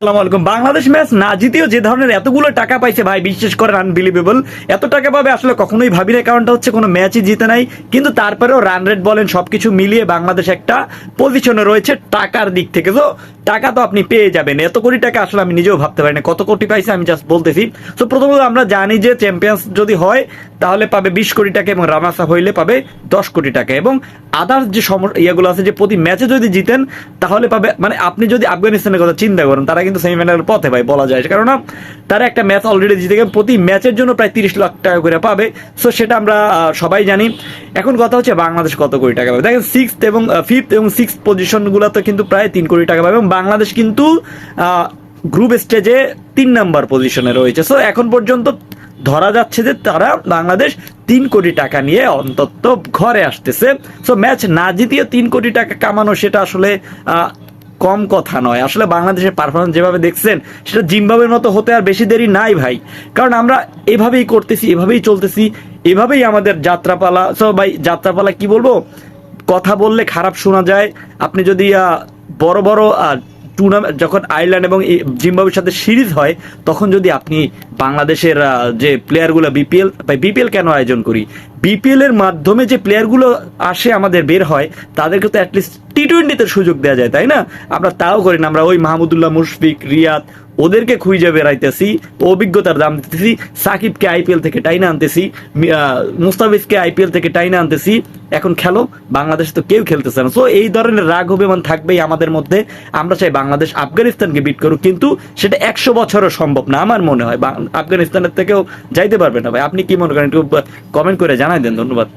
Bangladesh match না জিতেও যে ধরনের এতগুলো টাকা পাইছে ভাই বিশ্বাস করেন আনবিলিভেবল এত টাকা পাবে আসলে কখনোই ভাবি না। কারণটা হচ্ছে কোনো ম্যাচই জিতে নাই, কিন্তু তারপরেও রান রেট বলেন সবকিছু মিলিয়ে বাংলাদেশ একটা পজিশনে রয়েছে টাকার দিক থেকে। তো টাকা তো আপনি পেয়ে যাবেন। এত কোটি টাকা আসলে আমি নিজেও ভাবতে পারি না কত কোটি পাইছে আমি জাস্ট বলতেছি। তো প্রথমত আমরা জানি যে চ্যাম্পিয়ন্স যদি হয়, তাহলে পাবে বিশ কোটি টাকা এবং আপ হইলে পাবে দশ কোটি টাকা। এবং আদার্স যে সম ইয়েগুলো আছে যে প্রতি ম্যাচে যদি জিতেন, তাহলে পাবে মানে আপনি যদি আফগানিস্তানের কথা চিন্তা করেন, তারা কিন্তু সেমিফাইনালের পথে ভাই, বলা যায়। কারণ তারা একটা ম্যাচ অলরেডি জিতে গেছে, প্রতি ম্যাচের জন্য প্রায় তিরিশ লাখ টাকা করে পাবে। সো সেটা আমরা সবাই জানি। এখন কথা হচ্ছে বাংলাদেশ কত কোটি টাকা পাবে। দেখেন সিক্স এবং ফিফথ এবং সিক্স পজিশনগুলোতে কিন্তু প্রায় তিন কোটি টাকা পাবে এবং বাংলাদেশ কিন্তু গ্রুপ স্টেজে তিন নাম্বার পজিশনে রয়েছে। সো এখন পর্যন্ত ধরা যাচ্ছে যে তারা বাংলাদেশ তিন কোটি টাকা নিয়ে অন্তত ঘরে আসতেছে। সো ম্যাচ না জিতিয়ে তিন কোটি টাকা কামানো, সেটা আসলে কম কথা নয়। আসলে বাংলাদেশের পারফরমেন্স যেভাবে দেখছেন, সেটা জিম্বাবের মতো হতে আর বেশি দেরি নাই ভাই। কারণ আমরা এভাবেই করতেছি, এভাবেই চলতেছি, এভাবেই আমাদের যাত্রাপালা সো ভাই, যাত্রাপালা কি বলব? কথা বললে খারাপ শোনা যায়। আপনি যদি বড় বড় টুর্নামেন্ট যখন আয়ারল্যান্ড এবং এই জিম্বাবুয়ের সাথে সিরিজ হয়, তখন যদি আপনি বাংলাদেশের যে প্লেয়ারগুলো বিপিএল বিপিএল কেন আয়োজন করি? বিপিএল এর মাধ্যমে যে প্লেয়ারগুলো আসে, আমাদের বের হয়, তাদেরকে তো অ্যাটলিস্ট টি টোয়েন্টিতে সুযোগ দেওয়া যায়, তাই না? আমরা তাও করি না, আমরা ওই মাহমুদুল্লাহ মুশফিক, রিয়াদ, ওদেরকে খুঁজে বেড়াইতেছি, অভিজ্ঞতার দাম দিতেছি, সাকিবকে আইপিএল থেকে টাইনা আনতেছি মুস্তাফিজকে আইপিএল থেকে টাইনা আনতেছি। এখন খেলো, বাংলাদেশ তো কেউ খেলতেছে না। সো এই ধরনের রাগ, অভিমান থাকবেই আমাদের মধ্যে। আমরা চাই বাংলাদেশ আফগানিস্তানকে বিট করুক, কিন্তু সেটা একশো বছরও সম্ভব না, আমার মনে হয়। আফগানিস্তানের থেকেও যাইতে পারবে না ভাই। আপনি কি মনে করেন, একটু কমেন্ট করে জানাই দেন, ধন্যবাদ।